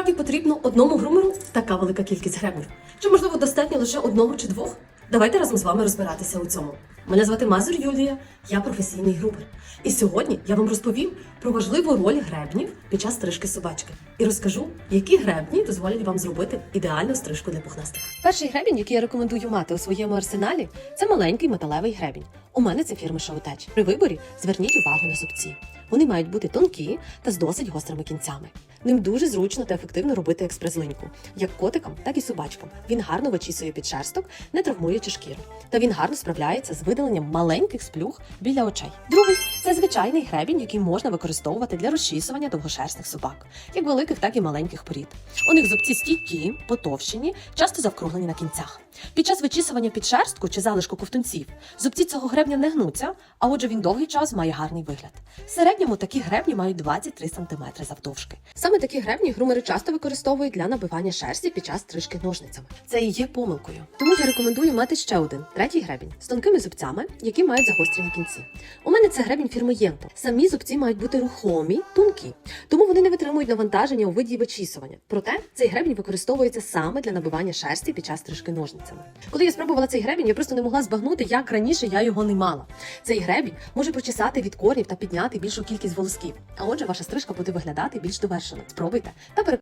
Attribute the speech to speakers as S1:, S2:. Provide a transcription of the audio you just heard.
S1: насправді потрібно одному грумеру така велика кількість гребнів? Чи можливо достатньо лише одного чи двох? Давайте разом з вами розбиратися у цьому. Мене звати Мазур Юлія, я професійний грумер. І сьогодні я вам розповім про важливу роль гребнів під час стрижки собачки і розкажу, які гребні дозволять вам зробити ідеальну стрижку для пухнастика. Перший гребінь, який я рекомендую мати у своєму арсеналі, це маленький металевий гребінь. У мене це фірми Шоутеч. При виборі зверніть увагу на зубці. Вони мають бути тонкі та з досить гострими кінцями. Ним дуже зручно та ефективно робити експрес-линьку, як котикам, так і собачкам. Він гарно вичісує підшерсток, не травмуючи шкіру. Та він гарно справляється з видаленням маленьких сплюх біля очей. Другий це звичайний гребінь, який можна використовувати для розчісування довгошерстних собак, як великих, так і маленьких порід. У них зубці стійкі, потовщені, часто завкруглені на кінцях. Під час вичісування підшерстку чи залишку ковтунців зубці цього гребня не гнуться, а отже він довгий час має гарний вигляд. В середньому такі гребні мають 23 см завдовжки. Саме такі гребні грумери часто використовують для набивання шерсті під час стрижки ножницями. Це і є помилкою. Тому я рекомендую мати ще один третій гребінь з тонкими зубцями, які мають загострені кінці. У мене це гребінь фірми Єнто. Самі зубці мають бути рухомі, тонкі, тому вони не витримують навантаження у виді вичісування. Проте цей гребінь використовується саме для набивання шерсті під час стрижки ножницями. Коли я спробувала цей гребінь, я просто не могла збагнути, як раніше я його не мала. Цей гребінь може прочесати від корнів та підняти більшу кількість волосків. А отже, ваша стрижка буде виглядати більш довершено. Спробуйте та переконайте.